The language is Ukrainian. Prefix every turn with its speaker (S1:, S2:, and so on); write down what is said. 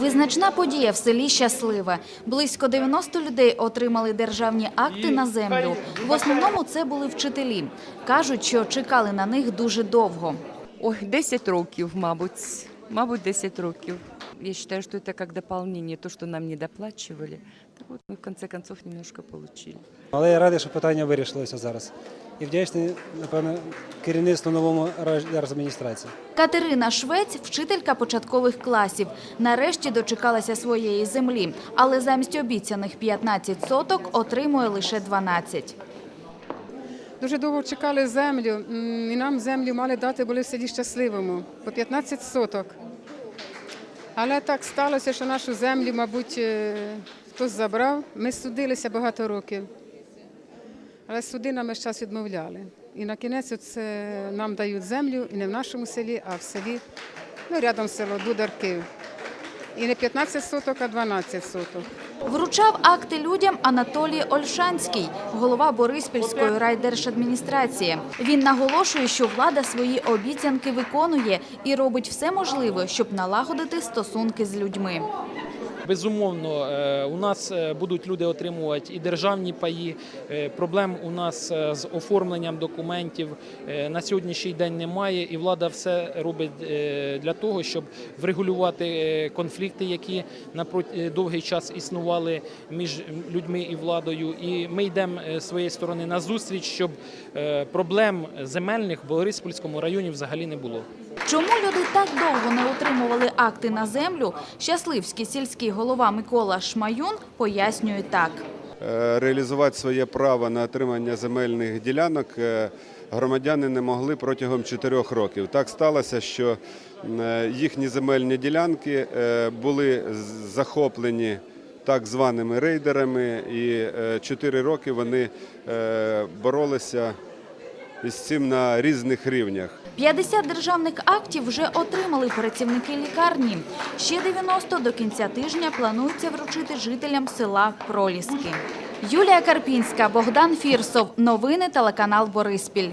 S1: Визначна подія в селі Щасливе. Близько 90 людей отримали державні акти на землю. В основному це були вчителі. Кажуть, що чекали на них дуже довго.
S2: Ой, 10 років, мабуть. Мабуть, 10 років. Я считаю, что это как дополнение, то, что нам не доплачивали. Так вот, мы в конце концов немножко получили.
S3: Але я радий, що питання вирішилося зараз. І вдячний, напевно, керівництву новому адміністрації.
S1: Катерина Швець – вчителька початкових класів. Нарешті дочекалася своєї землі, але замість обіцяних 15 соток отримує лише 12.
S4: Дуже довго чекали землю, і нам землю мали дати були в селі Щасливому по 15 соток. Але так сталося, що нашу землю, мабуть, е, хтось забрав. Ми судилися багато років. Але суди нам час відмовляли. І на кінець це нам дають землю і не в нашому селі, а в селі, ну, рядом село Дударків. І не 15 соток, а 12 соток.
S1: Вручав акти людям Анатолій Ольшанський, голова Бориспільської райдержадміністрації. Він наголошує, що влада свої обіцянки виконує і робить все можливе, щоб налагодити стосунки з людьми.
S5: Безумовно, е, у нас е, будуть люди отримувати і державні паї. Е, Проблем у нас з оформленням документів на сьогоднішній день немає, і влада все робить для того, щоб врегулювати конфлікти, які на довгий час існували між людьми і владою. І ми йдемо своєї сторони на зустріч, щоб проблем земельних в Бориспільському районі взагалі не було.
S1: Чому люди так довго не отримували акти на землю, щасливський сільський голова Микола Шмаюн пояснює так.
S6: Е, реалізувати своє право на отримання земельних ділянок е, громадяни не могли протягом чотирьох років. Так сталося, що е, їхні земельні ділянки були захоплені так званими рейдерами, і чотири роки вони боролися з цим на різних рівнях.
S1: 50 державних актів вже отримали працівники лікарні. Ще 90 до кінця тижня планується вручити жителям села Проліски. Юлія Карпінська, Богдан Фірсов. Новини телеканал Бориспіль.